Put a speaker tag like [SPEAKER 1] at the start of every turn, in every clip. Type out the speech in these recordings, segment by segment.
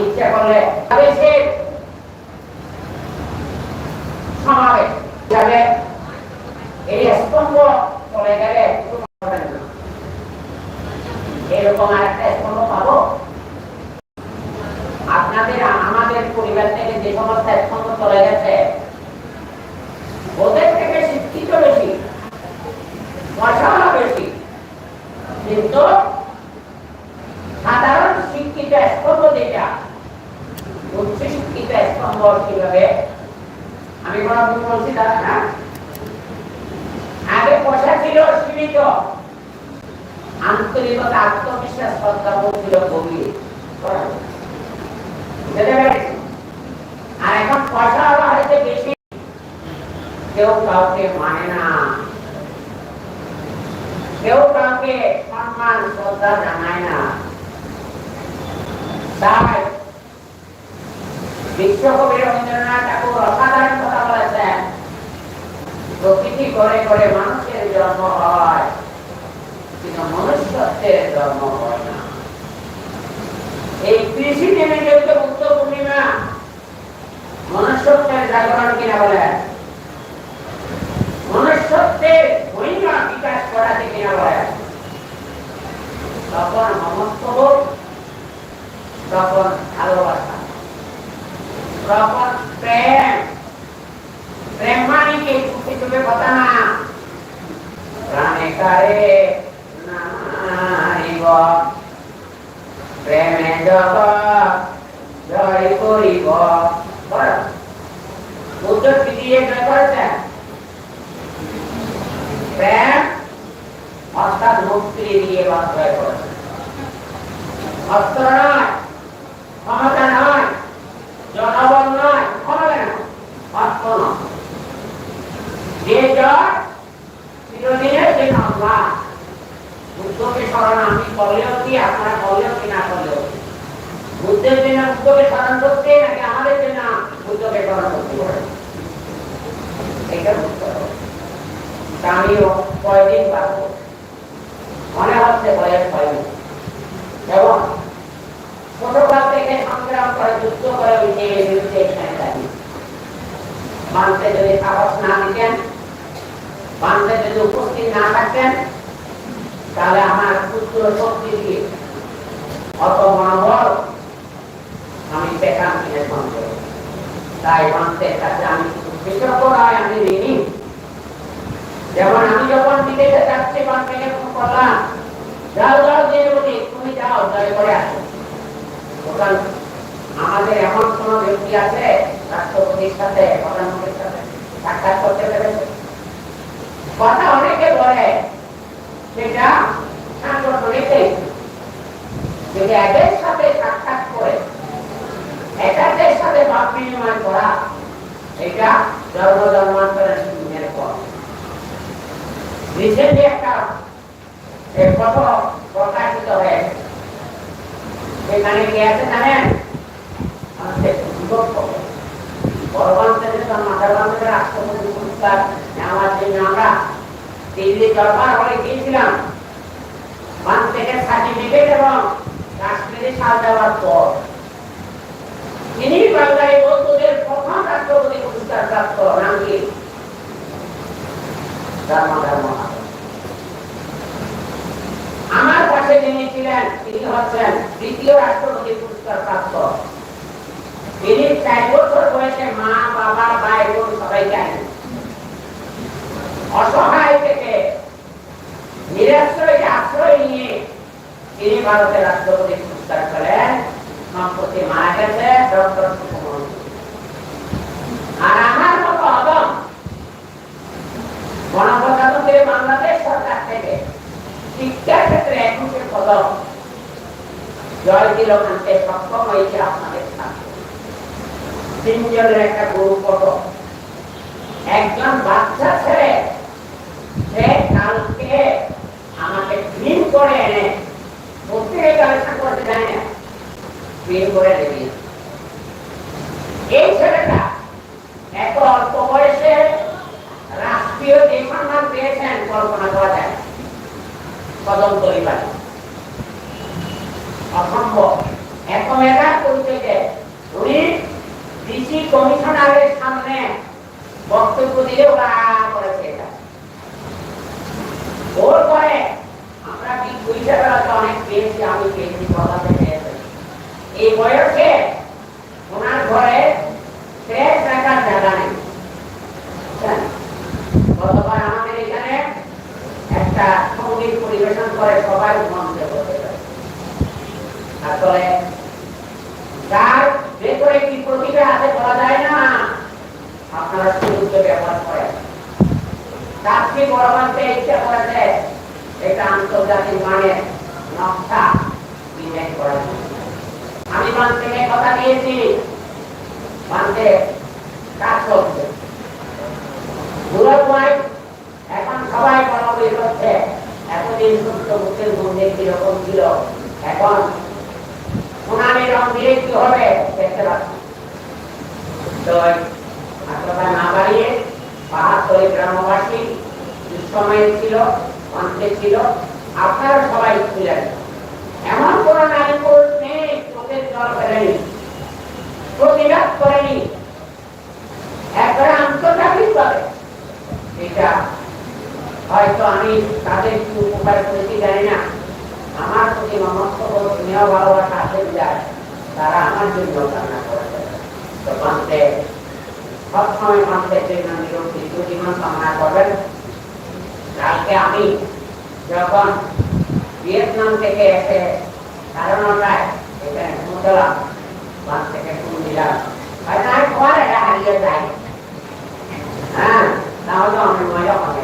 [SPEAKER 1] ইচ্ছা করলে এই চলে গেলে। এরকম আর একটা আপনাদের, আমাদের পরিবার থেকে যে সমস্ত চলে গেছে ওদের থেকে শিক্ষিত বেশি পয়সা বেশি কিন্তু সাধারণ শিক্ষিত স্তম্ভ যেটা উচ্চ শিক্ষিত স্তম্ভ কীভাবে আমি কোনো ভুল বলছি দাদা না আগে পয়সা ছিল, সীমিত। আন্তরিকতা, আত্মবিশ্বাস ছিল আর এখন পয়সা আলো হয়েছে বেশি। কেউ কাউকে মানে না। কেউ কাউকে সম্মান, শ্রদ্ধা জানায় না। তাই বিশ্বকবি রবীন্দ্রনাথ ঠাকুর অসাধারণ প্রকৃতি করে করে মানুষের জন্ম হয়, কিন্তু মনুষ্যত্বের জন্ম হয় না। এই কৃষি নেমে মুক্ত পূর্ণিমা। মনুষ্যত্বের জাগরণ কিনা বলেন মনুষ্যত্বের মহিমা বিকাশ করাতে কিনা বলেন তখন মমত্ববোধ তখন ভালোবাসা। তখন প্রেম চুপে কথা না। প্রাণে কারে নারিব প্রেমে জগৎ জয় করিব। বুদ্ধ দিয়ে জয় করেছেন? প্রেম অর্থাৎ মুক্তি দিয়ে বাদ জয় করেছেন অস্ত্র নয়, ক্ষমতা নয় জনবল নয় ক্ষমতা নয় অস্ত্র নয় যে জয় চিরদিনের জন্য আল্লাহ স্মরণ আমি করলেও কি, আপনারা করলেও কি না করলেও বুদ্ধের জন্য বুদ্ধকে স্মরণ করতে, নাকি আমাদের জন্য বুদ্ধকে স্মরণ করতে? পারে আমিও কয়দিন পাবো। মনে হচ্ছে বয়স হয়নি। এবং ছোটকাল থেকে সংগ্রাম করে, যুদ্ধ করে বিজয়ের বিরুদ্ধে দাঁড়িয়ে মানতে যদি সাহস না দিতেন মানতে যদি উপস্থিত না থাকতেন তাহলে আমার পুত্র শক্তি দিয়ে অত মনোবল আমি পেতাম কিনে সন্দেহ তাই মানুষের কাছে আমি আমি ঋণী যেমন আমি যখন যাচ্ছি বান্ধবীকে ফোন করলাম যাও যাও যে বলি তুমি যাও দয়া করে আসো। ওখান আমাদের এমন কোন ব্যক্তি আছে, রাষ্ট্রপতির সাথে, প্রধানমন্ত্রীর সাথে সাক্ষাৎ করতে পেরেছে? কথা অনেকে বলে সেটা সাংগঠনিকই যদি এদের সাথে সাক্ষাৎ করে একাদের সাথে ভাব বিনিময় করা, এটা জন্ম জন্মান্তরের দিনের পর রিসেন্টলি একটা এক কথা প্রকাশিত হয়েছে। সেখানে কি আছে জানেন? রাষ্ট্রপতি পুরস্কার নেওয়ার জন্য আমরা দিল্লি দরবার হলে গিয়েছিলাম। ওয়ান থেকে সার্টিফিকেট পর। তিনি আমার ছিলেন, তিনি হচ্ছেন দ্বিতীয় রাষ্ট্রপতি পুরস্কার প্রাপ্ত। তিনি চার বছর বয়সে মা, বাবা, ভাই, বোন সবাই জানেন অসহায় থেকে নিরাশ্রয় আশ্রয় নিয়ে তিনি ভারতের রাষ্ট্রপতি পুরস্কার করেন সম্প্রতি মারা গেছে, ডক্টর আর আমার মতো গণপ্রজাতন্ত্রী বাংলাদেশ সরকার থেকে শিক্ষার ক্ষেত্রে একুশে জয় দিল সক্ষম হয়েছে আপনাদের সাথে তিনজনের একটা গুরু পদক একজন বাচ্চা ছেলে, সে কালকে আমাকে ফিল্ম করে এনে প্রত্যেকে কালেকশন করতে জানে না। ফিল্ম করে দেবে এই ছেলেটা এত অল্প বয়সে রাষ্ট্রীয় যায় অসম্ভব। এত মেধার পরিচয় উনি ডিসি কমিশনারের সামনে বক্তব্য দিয়ে ওরা আ করেছে এটা ওর পরে আমরা কি পয়সা বেড়াতে অনেক পেয়েছি আমি পেয়েছি কথা থেকে এই বয়সে ওনার ঘরে শেষ রাখার জায়গা নেই বুঝছেন? গতবার আমাদের এখানে একটা সংগীত পরিবেশন করে সবাই মঞ্চে বসে যায়। আসলে যার ভেতরে কি প্রতিভা আছে বলা যায় না, আপনারা সুযোগকে ব্যবহার করেন চাকরি বড় মানতে ইচ্ছা করেছে এটা আন্তর্জাতিক মানের নকশা ডিজাইন জন্য। আমি মান থেকে কথা দিয়েছি, মানতে কাজ করছে বুড়ার এখন সবাই বরাবরই করছে এতদিন সত্য মুখের মধ্যে কীরকম ছিল? এখন সুনামি রং দিয়ে কি হবে? দেখতে পাচ্ছি। আত্মতা না বাড়িয়ে বাহাত্তরের গ্রামবাসী দুঃসময়ে ছিল, অন্তে ছিল। আপনারা সবাই ছিলেন এমন কোন নেই, চোখের জল ফেলেনি, প্রতিবাদ করেনি। একবারে আন্তর্জাতিক ভাবে এটা হয়তো আমি তাদের কি উপকার করেছি জানি না। আমার প্রতি মমস্ত স্নেহ, ভালোবাসা আছে যায় তারা আমার জন্য কান্না করেছে। তো পান্তে সবসময় পান্তে জন্য নিরক্ষিত জীবন কামনা করবেন। কালকে আমি যখন ভিয়েতনাম থেকে এসে নটায় এখানে পৌঁছলাম, বাস থেকে শুরু হয়তো আমি পরে হারিয়ে যাই হ্যাঁ তাহলে আমি মজা পাই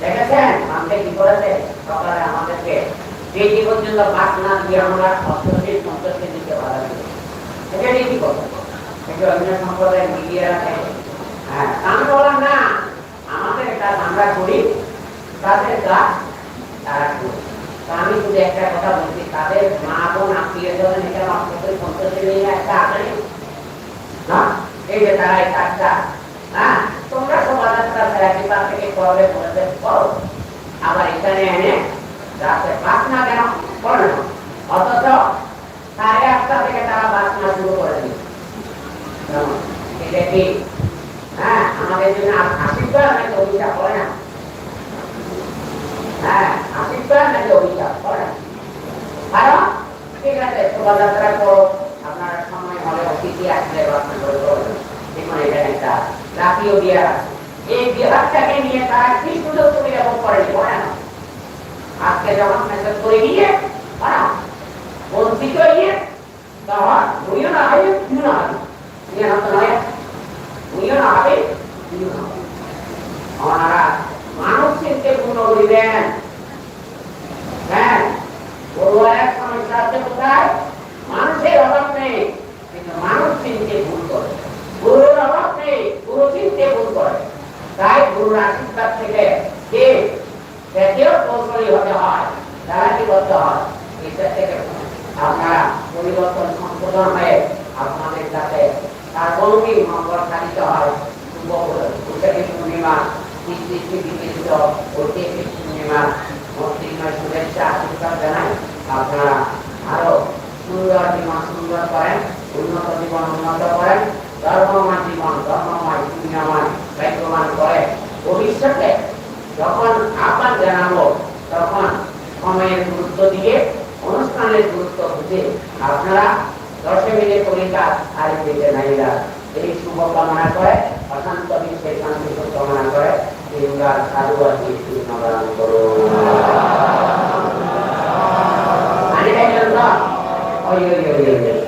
[SPEAKER 1] দেখেছেন? আমাকে কি করেছে? সকালে আমাদেরকে ডিউটি পর্যন্ত পাঁচ না দিয়ে আমরা অষ্টশী পঞ্চাশকে দিতে পারা এটা ডিউটি করব? এটা অন্য সম্প্রদায়ের মিডিয়া হ্যাঁ আমি বললাম না। আমাদের কাজ আমরা করি, তাদের কাজ তারা করি। আমি শুধু একটা কথা বলছি, তাদের মা বোন, আত্মীয় স্বজন এখানে অষ্টশী পঞ্চাশে নিয়ে একটা আছে না? এই যে তারা এই কাজটা হ্যাঁ তোমরা শোভাযাত্রা ফেরাকিপার থেকে করবে বলেছে করো আবার এখানে এনে রাতে বাসনা কেন? করে না। অথচ সাড়ে আটটা থেকে তারা বাসনা শুরু করে দিচ্ছে এটা কি? হ্যাঁ আমাদের জন্য আশীর্বাদ নাকি অভিশাপ? করে না। হ্যাঁ আশীর্বাদ নাকি অভিশাপ? করে না। কারণ ঠিক আছে, শোভাযাত্রা করো। আপনার সময় হলে অতিথি আসলে বাসনা করে করবেন এখানে একটা জাতীয় বিহার আছে এই বিভাগটাকে নিয়ে তারা কি সুযোগ সুবিধা ভোগ করেনি না আজকে যখন মেসেজ করে উনিও না হবে না হবে। নিয়ে না তো নয়। উনিও না হবে তুমিও না হবে। ওনারা মানব চিনতে পূর্ণ করিবেন হ্যাঁ বড়ুয়া এক সমস্যা আছে কোথায় মানুষের অভাব নেই কিন্তু মানুষ চিনতে ভুল করে গুরুর অভাব নেই গুরু চিনতে ভুল করে তাই গুরুর আশীর্বাদ থেকে কে সেটিও হতে হয় তারা কি করতে হয় ঈশ্বর থেকে আপনারা পরিবর্তন সংশোধন হয়ে। আপনাদের সাথে তার গৌরী মঙ্গল সাধিত হয় পূর্ণিমা কৃষ্টি বিকৃত ঐতিহাসিক পূর্ণিমা মন্ত্রীময় শুভেচ্ছা জানাই আপনারা আরও সুন্দর জীবন সুন্দর করেন উন্নত জীবন উন্নত করেন ধর্মময় জীবন ধর্মময় পুণ্যময় ভাগ্যবান করে ভবিষ্যতে যখন আহ্বান জানাব তখন সময়ের গুরুত্ব দিয়ে অনুষ্ঠানের গুরুত্ব বুঝে আপনারা দশে মিলে কলিকা আর দিতে নাইরা এই শুভ কামনা করে অশান্ত বিশ্বের শান্তি কামনা করে তিনবার সাধু আছি নবরণ করুন আরে ভাই ওই ওই ওই ওই